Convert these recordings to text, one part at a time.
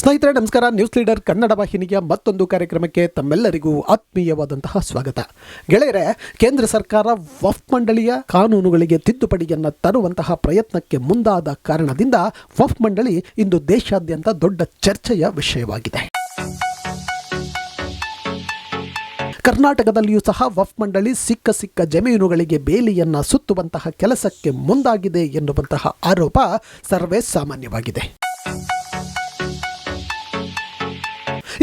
ಸ್ನೇಹಿತರೆ, ನಮಸ್ಕಾರ. News leader Kannada ವಾಹಿನಿಯ ಮತ್ತೊಂದು ಕಾರ್ಯಕ್ರಮಕ್ಕೆ ತಮ್ಮೆಲ್ಲರಿಗೂ ಆತ್ಮೀಯವಾದಂತಹ ಸ್ವಾಗತ. ಗೆಳೆಯರೆ, ಕೇಂದ್ರ ಸರ್ಕಾರ ವಫ್ ಮಂಡಳಿಯ ಕಾನೂನುಗಳಿಗೆ ತಿದ್ದುಪಡಿಯನ್ನು ತರುವಂತಹ ಪ್ರಯತ್ನಕ್ಕೆ ಮುಂದಾದ ಕಾರಣದಿಂದ ವಫ್ ಮಂಡಳಿ ಇಂದು ದೇಶಾದ್ಯಂತ ದೊಡ್ಡ ಚರ್ಚೆಯ ವಿಷಯವಾಗಿದೆ. ಕರ್ನಾಟಕದಲ್ಲಿಯೂ ಸಹ ವಫ್ ಮಂಡಳಿ ಸಿಕ್ಕ ಸಿಕ್ಕ ಜಮೀನುಗಳಿಗೆ ಬೇಲಿಯನ್ನ ಸುತ್ತುವಂತಹ ಕೆಲಸಕ್ಕೆ ಮುಂದಾಗಿದೆ ಎನ್ನುವಂತಹ ಆರೋಪ ಸರ್ವೇ ಸಾಮಾನ್ಯವಾಗಿದೆ.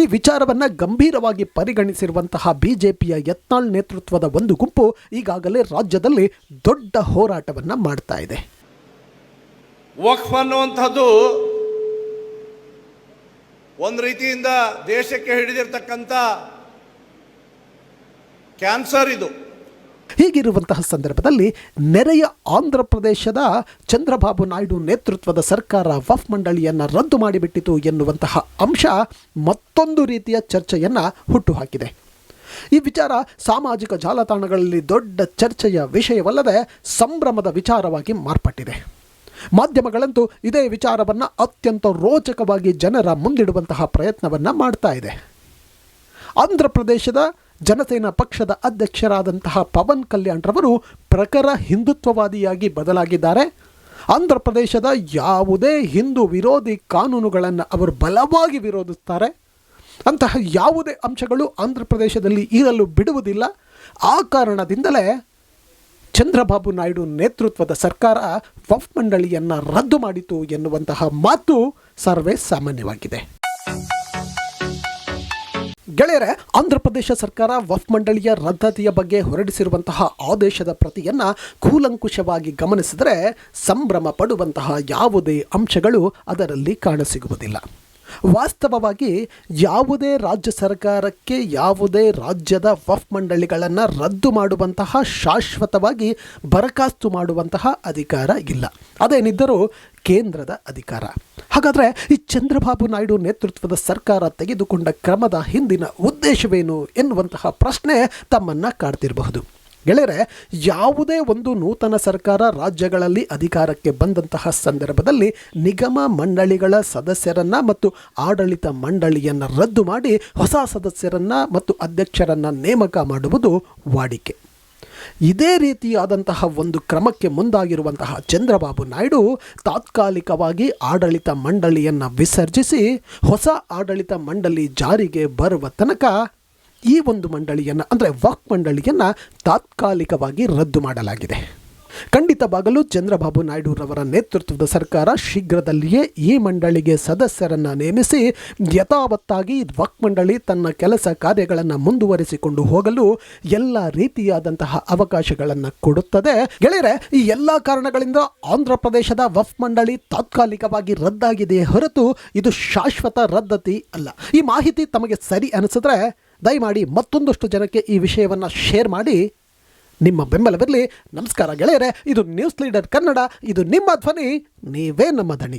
ಈ ವಿಚಾರವನ್ನ ಗಂಭೀರವಾಗಿ ಪರಿಗಣಿಸಿರುವಂತಹ ಬಿಜೆಪಿಯ ಯತ್ನಾಳ್ ನೇತೃತ್ವದ ಒಂದು ಗುಂಪು ಈಗಾಗಲೇ ರಾಜ್ಯದಲ್ಲಿ ದೊಡ್ಡ ಹೋರಾಟವನ್ನ ಮಾಡ್ತಾ ಇದೆ. ವಕ್ಫ್ ಅನ್ನುವಂಥದ್ದು ಒಂದು ರೀತಿಯಿಂದ ದೇಶಕ್ಕೆ ಹಿಡಿದಿರ್ತಕ್ಕಂಥ ಕ್ಯಾನ್ಸರ್ ಇದು. ಹೀಗಿರುವಂತಹ ಸಂದರ್ಭದಲ್ಲಿ ನೆರೆಯ ಆಂಧ್ರ ಪ್ರದೇಶದ ಚಂದ್ರಬಾಬು ನಾಯ್ಡು ನೇತೃತ್ವದ ಸರ್ಕಾರ ವಫ್ ಮಂಡಳಿಯನ್ನು ರದ್ದು ಮಾಡಿಬಿಟ್ಟಿತು ಎನ್ನುವಂತಹ ಅಂಶ ಮತ್ತೊಂದು ರೀತಿಯ ಚರ್ಚೆಯನ್ನು ಹುಟ್ಟುಹಾಕಿದೆ. ಈ ವಿಚಾರ ಸಾಮಾಜಿಕ ಜಾಲತಾಣಗಳಲ್ಲಿ ದೊಡ್ಡ ಚರ್ಚೆಯ ವಿಷಯವಲ್ಲದೆ ಸಂಭ್ರಮದ ವಿಚಾರವಾಗಿ ಮಾರ್ಪಟ್ಟಿದೆ. ಮಾಧ್ಯಮಗಳಂತೂ ಇದೇ ವಿಚಾರವನ್ನು ಅತ್ಯಂತ ರೋಚಕವಾಗಿ ಜನರ ಮುಂದಿಡುವಂತಹ ಪ್ರಯತ್ನವನ್ನು ಮಾಡ್ತಾ ಇದೆ. ಆಂಧ್ರ ಪ್ರದೇಶದ ಜನಸೇನಾ ಪಕ್ಷದ ಅಧ್ಯಕ್ಷರಾದಂತಹ ಪವನ್ ಕಲ್ಯಾಣ್ ರವರು ಪ್ರಖರ ಹಿಂದುತ್ವವಾದಿಯಾಗಿ ಬದಲಾಗಿದ್ದಾರೆ. ಆಂಧ್ರ ಪ್ರದೇಶದ ಯಾವುದೇ ಹಿಂದೂ ವಿರೋಧಿ ಕಾನೂನುಗಳನ್ನು ಅವರು ಬಲವಾಗಿ ವಿರೋಧಿಸ್ತಾರೆ. ಅಂತಹ ಯಾವುದೇ ಅಂಶಗಳು ಆಂಧ್ರ ಪ್ರದೇಶದಲ್ಲಿ ಇರಲು ಬಿಡುವುದಿಲ್ಲ. ಆ ಕಾರಣದಿಂದಲೇ ಚಂದ್ರಬಾಬು ನಾಯ್ಡು ನೇತೃತ್ವದ ಸರ್ಕಾರ ವಫ್ ಮಂಡಳಿಯನ್ನು ರದ್ದು ಮಾಡಿತು ಎನ್ನುವಂತಹ ಮಾತು ಸರ್ವೇ ಸಾಮಾನ್ಯವಾಗಿದೆ. ಗೆಳೆಯರೆ, ಆಂಧ್ರ ಪ್ರದೇಶ ಸರ್ಕಾರ ವಫ್ ಮಂಡಳಿಯ ರದ್ದತಿಯ ಬಗ್ಗೆ ಹೊರಡಿಸಿರುವಂತಹ ಆದೇಶದ ಪ್ರತಿಯನ್ನ ಕೂಲಂಕುಷವಾಗಿ ಗಮನಿಸಿದರೆ ಸಂಭ್ರಮ ಪಡುವಂತಹ ಯಾವುದೇ ಅಂಶಗಳು ಅದರಲ್ಲಿ ಕಾಣಸಿಗುವುದಿಲ್ಲ. ವಾಸ್ತವವಾಗಿ ಯಾವುದೇ ರಾಜ್ಯ ಸರ್ಕಾರಕ್ಕೆ ಯಾವುದೇ ರಾಜ್ಯದ ವಫ್ ಮಂಡಳಿಗಳನ್ನು ರದ್ದು ಮಾಡುವಂತಹ, ಶಾಶ್ವತವಾಗಿ ಬರಖಾಸ್ತು ಮಾಡುವಂತಹ ಅಧಿಕಾರ ಇಲ್ಲ. ಅದೇನಿದ್ದರೂ ಕೇಂದ್ರದ ಅಧಿಕಾರ. ಹಾಗಾದರೆ ಈ ಚಂದ್ರಬಾಬು ನಾಯ್ಡು ನೇತೃತ್ವದ ಸರ್ಕಾರ ತೆಗೆದುಕೊಂಡ ಕ್ರಮದ ಹಿಂದಿನ ಉದ್ದೇಶವೇನು ಎನ್ನುವಂತಹ ಪ್ರಶ್ನೆ ತಮ್ಮನ್ನು ಕಾಡ್ತಿರಬಹುದು. ಗೆಳೆಯರೆ, ಯಾವುದೇ ಒಂದು ನೂತನ ಸರ್ಕಾರ ರಾಜ್ಯಗಳಲ್ಲಿ ಅಧಿಕಾರಕ್ಕೆ ಬಂದಂತಹ ಸಂದರ್ಭದಲ್ಲಿ ನಿಗಮ ಮಂಡಳಿಗಳ ಸದಸ್ಯರನ್ನ ಮತ್ತು ಆಡಳಿತ ಮಂಡಳಿಯನ್ನು ರದ್ದು ಮಾಡಿ ಹೊಸ ಸದಸ್ಯರನ್ನ ಮತ್ತು ಅಧ್ಯಕ್ಷರನ್ನ ನೇಮಕ ಮಾಡುವುದು ವಾಡಿಕೆ. ಇದೇ ರೀತಿಯಾದಂತಹ ಒಂದು ಕ್ರಮಕ್ಕೆ ಮುಂದಾಗಿರುವಂತಹ ಚಂದ್ರಬಾಬು ನಾಯ್ಡು ತಾತ್ಕಾಲಿಕವಾಗಿ ಆಡಳಿತ ಮಂಡಳಿಯನ್ನು ವಿಸರ್ಜಿಸಿ ಹೊಸ ಆಡಳಿತ ಮಂಡಳಿ ಜಾರಿಗೆ ಬರುವ ತನಕ ಈ ಒಂದು ಮಂಡಳಿಯನ್ನು, ಅಂದರೆ ವಕ್ ಮಂಡಳಿಯನ್ನು ತಾತ್ಕಾಲಿಕವಾಗಿ ರದ್ದು ಮಾಡಲಾಗಿದೆ. ಖಂಡಿತವಾಗಲು ಚಂದ್ರಬಾಬು ನಾಯ್ಡುರವರ ನೇತೃತ್ವದ ಸರ್ಕಾರ ಶೀಘ್ರದಲ್ಲಿಯೇ ಈ ಮಂಡಳಿಗೆ ಸದಸ್ಯರನ್ನು ನೇಮಿಸಿ ಯಥಾವತ್ತಾಗಿ ವಕ್ ಮಂಡಳಿ ತನ್ನ ಕೆಲಸ ಕಾರ್ಯಗಳನ್ನು ಮುಂದುವರಿಸಿಕೊಂಡು ಹೋಗಲು ಎಲ್ಲ ರೀತಿಯಾದಂತಹ ಅವಕಾಶಗಳನ್ನು ಕೊಡುತ್ತದೆ. ಗೆಳೆಯರೆ, ಈ ಎಲ್ಲ ಕಾರಣಗಳಿಂದ ಆಂಧ್ರ ಪ್ರದೇಶದ ವಫ್ ಮಂಡಳಿ ತಾತ್ಕಾಲಿಕವಾಗಿ ರದ್ದಾಗಿದೆಯೇ ಹೊರತು ಇದು ಶಾಶ್ವತ ರದ್ದತಿ ಅಲ್ಲ. ಈ ಮಾಹಿತಿ ತಮಗೆ ಸರಿ ಅನಿಸಿದ್ರೆ ದಯಮಾಡಿ ಮತ್ತೊಂದಷ್ಟು ಜನಕ್ಕೆ ಈ ವಿಷಯವನ್ನು ಶೇರ್ ಮಾಡಿ. ನಿಮ್ಮ ಬೆಂಬಲವಿರಲಿ ನಮಸ್ಕಾರ ಗೆಳೆಯರೆ, ಇದು ನ್ಯೂಸ್ ಲೀಡರ್ ಕನ್ನಡ, ಇದು ನಿಮ್ಮ ಧ್ವನಿ. ನೀವೇ ನಮ್ಮ ದಣಿ